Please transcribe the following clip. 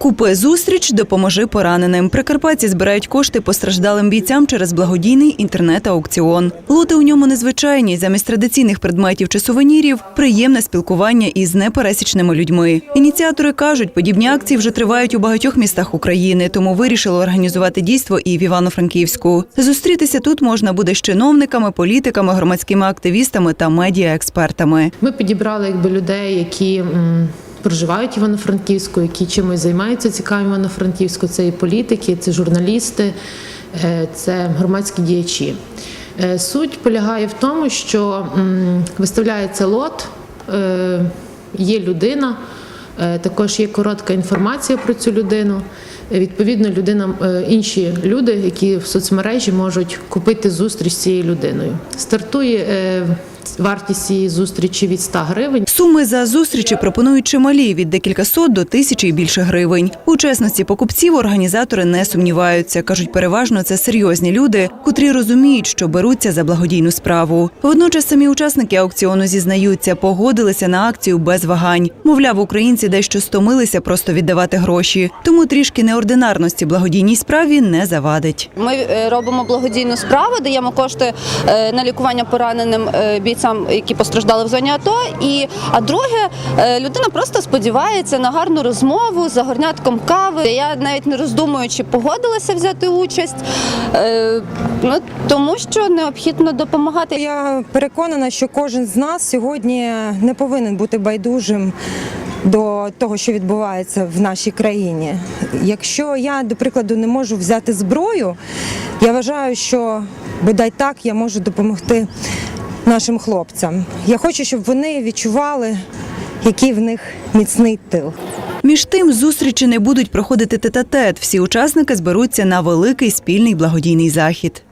Купи зустріч, допоможи пораненим. Прикарпатці збирають кошти постраждалим бійцям через благодійний інтернет-аукціон. Лоти у ньому незвичайні. Замість традиційних предметів чи сувенірів приємне спілкування із непересічними людьми. Ініціатори кажуть, подібні акції вже тривають у багатьох містах України, тому вирішили організувати дійство і в Івано-Франківську. Зустрітися тут можна буде з чиновниками, політиками, громадськими активістами та медіаекспертами. Ми підібрали якби людей, які проживають Івано-Франківську, які чимось займаються цікавим Івано-Франківську. Це і політики, це журналісти, е, це громадські діячі. Е, Суть полягає в тому, що виставляється лот, е, є людина. Також є коротка інформація про цю людину. Відповідно, людина, інші люди, які в соцмережі можуть купити зустріч з цією людиною. Стартує вартість цієї зустрічі від 100 гривень. Суми за зустрічі пропонують чималі від декількасот до тисячі і більше гривень. У чесності покупців організатори не сумніваються. кажуть, переважно це серйозні люди, котрі розуміють, що беруться за благодійну справу. Водночас самі учасники аукціону зізнаються, погодилися на акцію без вагань. Мовляв, українці дещо стомилися просто віддавати гроші, тому трішки неординарності благодійній справі не завадить. Ми е, робимо благодійну справу, даємо кошти е, на лікування пораненим е, бійцям, які постраждали в зоні АТО. І а друге, е, людина просто сподівається на гарну розмову за горнятком кави. Я навіть не роздумуючи погодилася взяти участь, е, ну тому що необхідно допомагати. Я переконана, що кожен з нас сьогодні не повинен бути байдужим до того, що відбувається в нашій країні. Якщо я, до прикладу, не можу взяти зброю, я вважаю, що бодай так я можу допомогти нашим хлопцям. Я хочу, щоб вони відчували, який в них міцний тил. Між тим, зустрічі не будуть проходити тет-а-тет. Всі учасники зберуться на великий спільний благодійний захід.